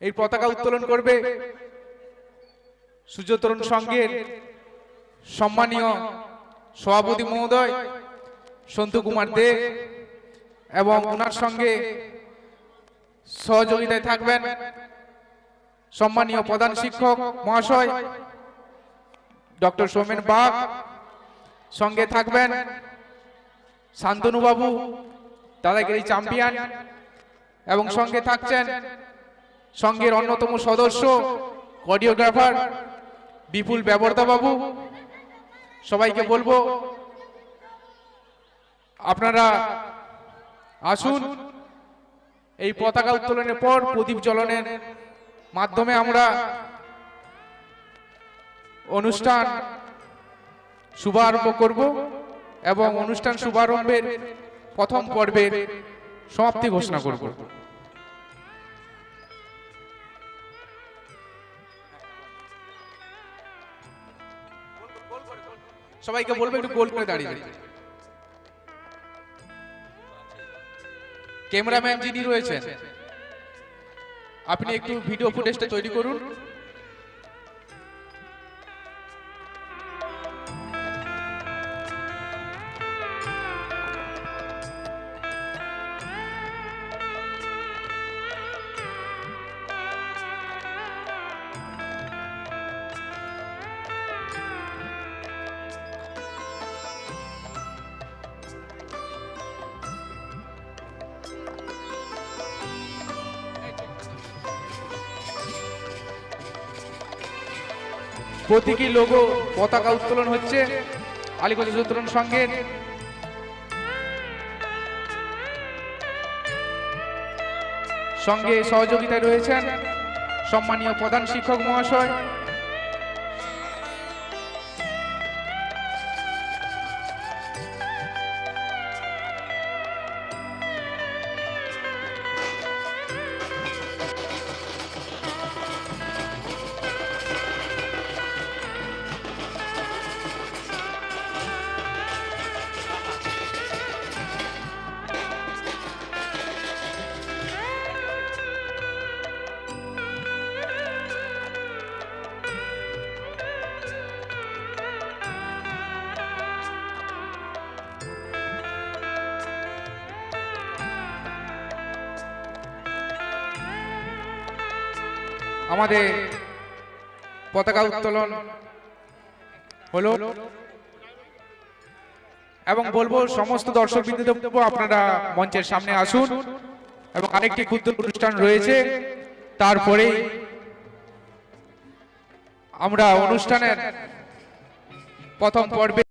এই পতাকা উত্তোলন করবে সূর্যতরুণ সংঘের সম্মানীয় সভাপতি মহোদয় সন্তু কুমার দে এবং ওনার সঙ্গে সহযোগিতায় থাকবেন সম্মানীয় প্রধান শিক্ষক মহাশয় ডক্টর সৌমেন বাগ। সঙ্গে থাকবেন শান্তনু বাবু দাদাগিরি চ্যাম্পিয়ন এবং সঙ্গে থাকছেন সঙ্গের অন্যতম সদস্য কোরিওগ্রাফার বিপুল বাবু সবাইকে বলব আপনারা আসুন। এই পতাকা উত্তোলনের পর প্রদীপ জ্বলনের মাধ্যমে আমরা অনুষ্ঠান শুভারম্ভ করব এবং অনুষ্ঠান শুভারম্ভের প্রথম পর্বের সমাপ্তি ঘোষণা করব। সবাইকে বলবে একটু গোল করে দাঁড়িয়ে। ক্যামেরাম্যান যিনি রয়েছেন আপনি একটু ভিডিও ফুটেজটা তৈরি করুন প্রতীকী লোগো পতাকা উত্তোলন হচ্ছে আলিগঞ্জ উত্তোলন সঙ্গে সঙ্গে সহযোগিতায় রয়েছেন সম্মানীয় প্রধান শিক্ষক মহাশয় আমাদের পতাকা উত্তোলন হলো এবং বলব সমস্ত দর্শক বিন্দুদের আপনারা মঞ্চের সামনে আসুন এবং আরেকটি ক্ষুদ্র অনুষ্ঠান রয়েছে। তারপরে আমরা অনুষ্ঠানের প্রথম পর্বে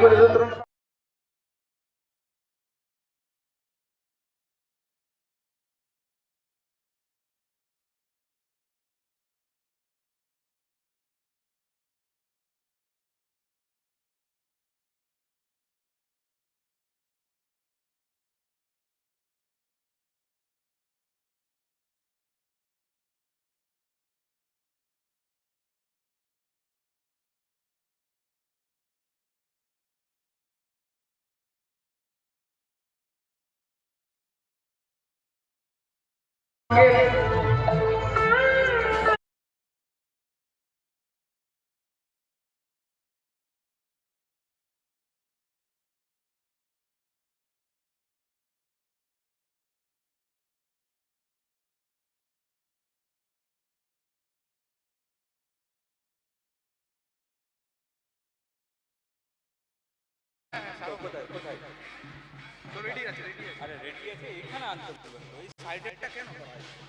con nosotros. 不能。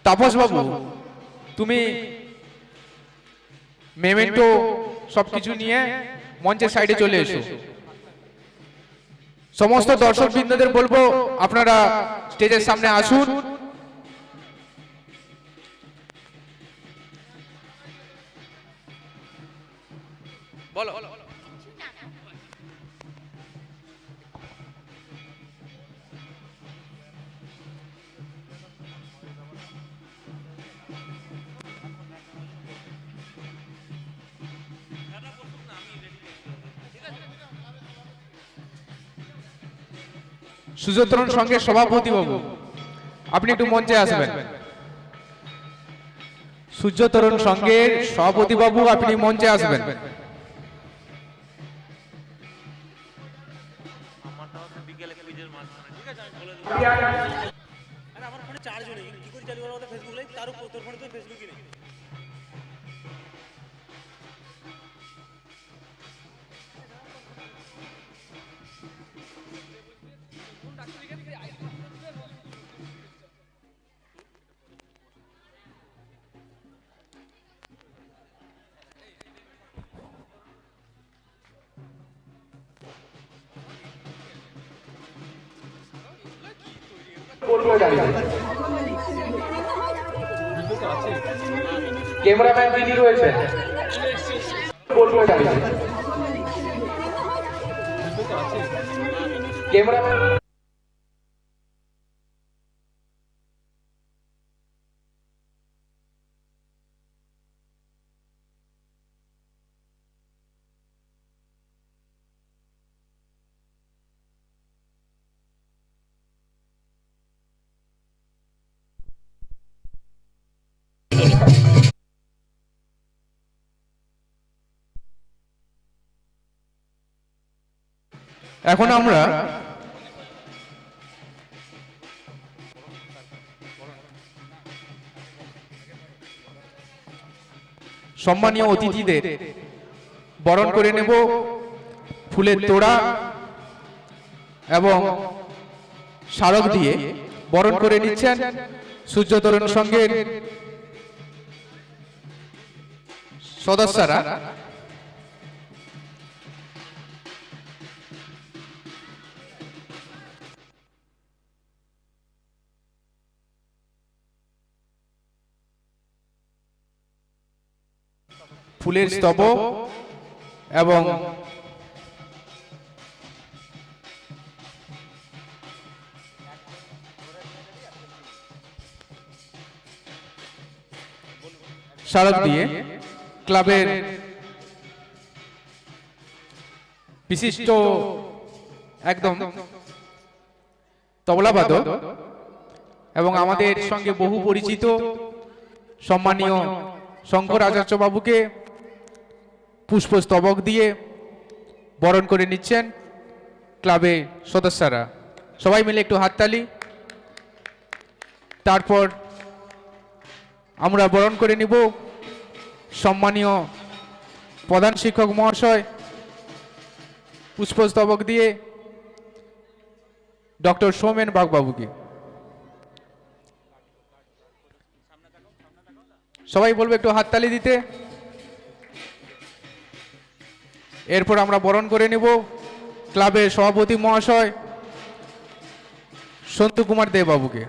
তাপস বাবু তুমি মেমেন্টো সবকিছু নিয়ে মঞ্চের সাইডে চলে এসো। সমস্ত দর্শক বৃন্দদের বলব আপনারা স্টেজের সামনে আসুন। বলো। সুযোত্রণ সঙ্গে সভাপতি বাবু। আপনি একটু মঞ্চে আসবেন। সূর্যতরণ সঙ্গের সভাপতি বাবু, আপনি মঞ্চে আসবেন। কি করে চালু ফেসবুক লাইভ তার উপর তোর ফোনে তো ফেসবুকই নেই। ক্যামেরাম্যান যিনি রয়েছেন। বলব দাঁড়িয়ে ক্যামেরাম্যান এখন আমরা সম্মানীয় অতিথিদের বরণ করে নেব ফুলের তোড়া এবং স্মারক দিয়ে বরণ করে নিচ্ছেন সূর্যতরণ সঙ্গের সদস্যরা। ফুলের স্তবক এবং স্মারক দিয়ে ক্লাবের বিশিষ্ট একদম তবলাবাদক এবং আমাদের সঙ্গে বহু পরিচিত সম্মানীয় শঙ্কর আচার্য বাবুকে পুষ্পস্তবক দিয়ে বরণ করে নিচ্ছেন ক্লাবের সদস্যরা। সবাই মিলে একটু হাততালি। তারপর আমরা বরণ করে নিব সম্মানীয় প্রধান শিক্ষক মহাশয় পুষ্পস্তবক দিয়ে ডক্টর সৌমেন বাগবাবুকে। সবাই বলবে একটু হাততালি দিতে। এরপর আমরা বরণ করে নেব ক্লাবের সভাপতি মহাশয় সন্তু কুমার দেব বাবুকে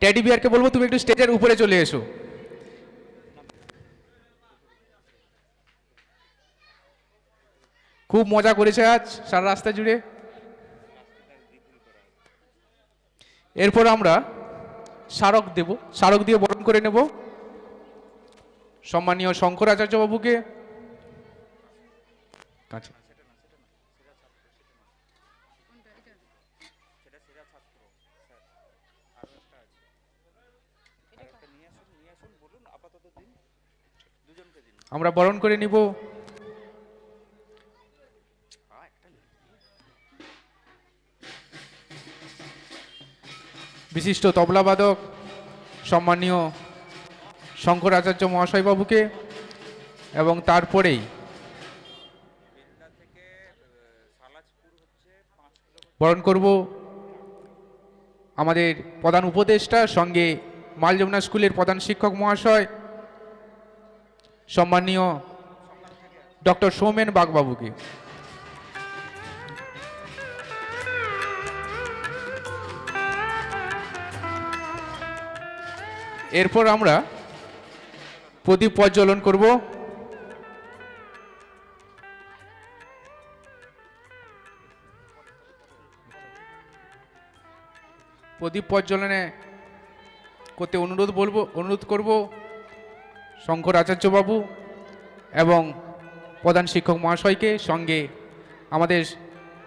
ট্যাডি বিয়ারকে বলব, তুমি একটু স্টেজের উপরে চলে এসো। খুব মজা করেছে আজ, সারা রাস্তা জুড়ে। এরপর আমরা স্মারক দেব, স্মারক দিয়ে বরণ করে নেব। সম্মানীয় শঙ্করাচার্য বাবুকে আমরা বরণ করে নিব। বিশিষ্ট তবলাবাদক সম্মানীয় শঙ্কর আচার্য মহাশয় বাবুকে এবং তারপরেই বরণ করব। আমাদের প্রধান উপদেষ্টা সঙ্গে মাল যমুনা স্কুলের প্রধান শিক্ষক মহাশয়, সম্মানীয় ডক্টর সৌমেন বাগবাবুকে। এরপর আমরা প্রদীপ প্রজ্বলন করব। প্রদীপ প্রজ্বলনে করতে অনুরোধ বলব, অনুরোধ করব শঙ্কর আচার্যবাবু এবং প্রধান শিক্ষক মহাশয়কে সঙ্গে আমাদের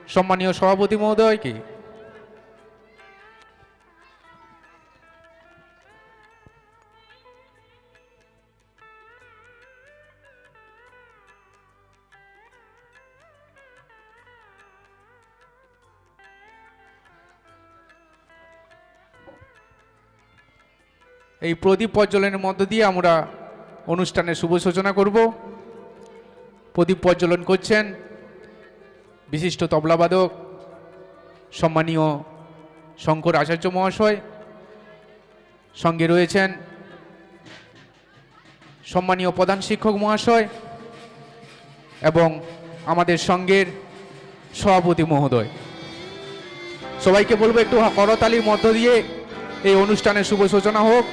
সম্মানীয় সভাপতি মহোদয়কে এই প্রদীপ প্রজ্বলনের মধ্য দিয়ে আমরা অনুষ্ঠানের শুভ সূচনা করব। প্রদীপ প্রজ্বলন করছেন বিশিষ্ট তবলাবাদক, সম্মানীয় শঙ্কর আচার্য মহাশয়। সঙ্গে রয়েছেন সম্মানীয় প্রধান শিক্ষক মহাশয় এবং আমাদের সঙ্গের সভাপতি মহোদয়। সবাইকে বলব একটু করতালির মধ্য দিয়ে এই অনুষ্ঠানের শুভ সূচনা হোক।